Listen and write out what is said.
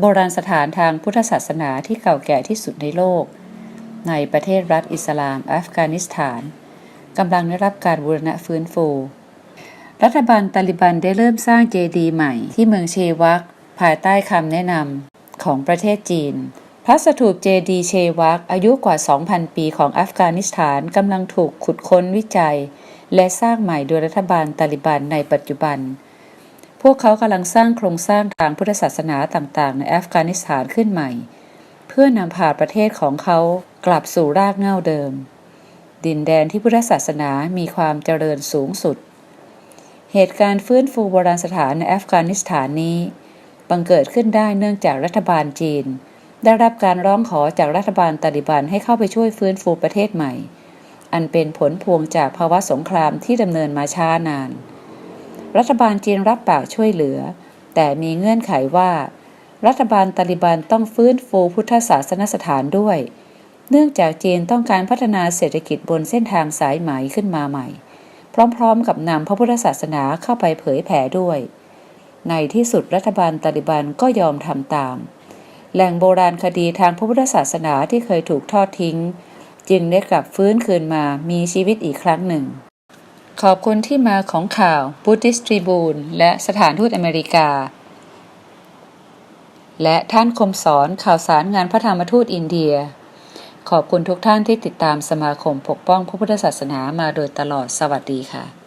โบราณสถานทางพุทธศาสนาที่เก่าแก่ที่สุดในโลก ในประเทศรัฐอิสลามอัฟกานิสถานกำลังได้รับการบูรณะฟื้นฟู รัฐบาลตาลิบันได้เริ่มสร้างเจดีย์ใหม่ ที่เมืองเชวักภายใต้คำแนะนำของประเทศจีน พระสถูปเจดีย์เชวักอายุกว่า 2,000 ปีของอัฟกานิสถานกำลังถูกขุดค้นวิจัย และสร้างใหม่โดยรัฐบาลตาลิบันในปัจจุบัน พวกเขากำลังสร้างโครงสร้างทางพุทธศาสนาต่างๆ ในอัฟกานิสถานขึ้นใหม่ เพื่อนำพาประเทศของเขากลับสู่รากเหง้าเดิม ดินแดนที่พุทธศาสนามีความเจริญสูงสุด เหตุการณ์ฟื้นฟูโบราณสถานในอัฟกานิสถานนี้ บังเกิดขึ้นได้เนื่องจากรัฐบาลจีน ได้รับการร้องขอจากรัฐบาลตาลิบันให้เข้าไปช่วยฟื้นฟูประเทศใหม่ อันเป็นผลพวงจากภาวะสงครามที่ดำเนินมาช้านาน รัฐบาลจีนรับปากช่วยเหลือ แต่มีเงื่อนไขว่า รัฐบาลตาลิบันต้องฟื้นฟูพุทธศาสนสถานด้วย เนื่องจากจีนต้องการพัฒนาเศรษฐกิจบนเส้นทางสายไหมขึ้นมาใหม่ พร้อมๆ กับนำพระพุทธศาสนาเข้าไปเผยแผ่ด้วย ในที่สุดรัฐบาลตาลิบันก็ยอมทำตาม แหล่งโบราณคดีทางพระพุทธศาสนาที่เคยถูกทอดทิ้ง จึงได้กลับฟื้นคืนมามีชีวิตอีกครั้งหนึ่ง ขอบคุณที่มาของข่าวบูติสตรีบูนและสถานทูตอเมริกา และท่านคมสอนข่าวสารงานพระธรรมทูตอินเดีย ขอบคุณทุกท่านที่ติดตามสมาคมปกป้องพระพุทธศาสนามาโดยตลอดสวัสดีค่ะ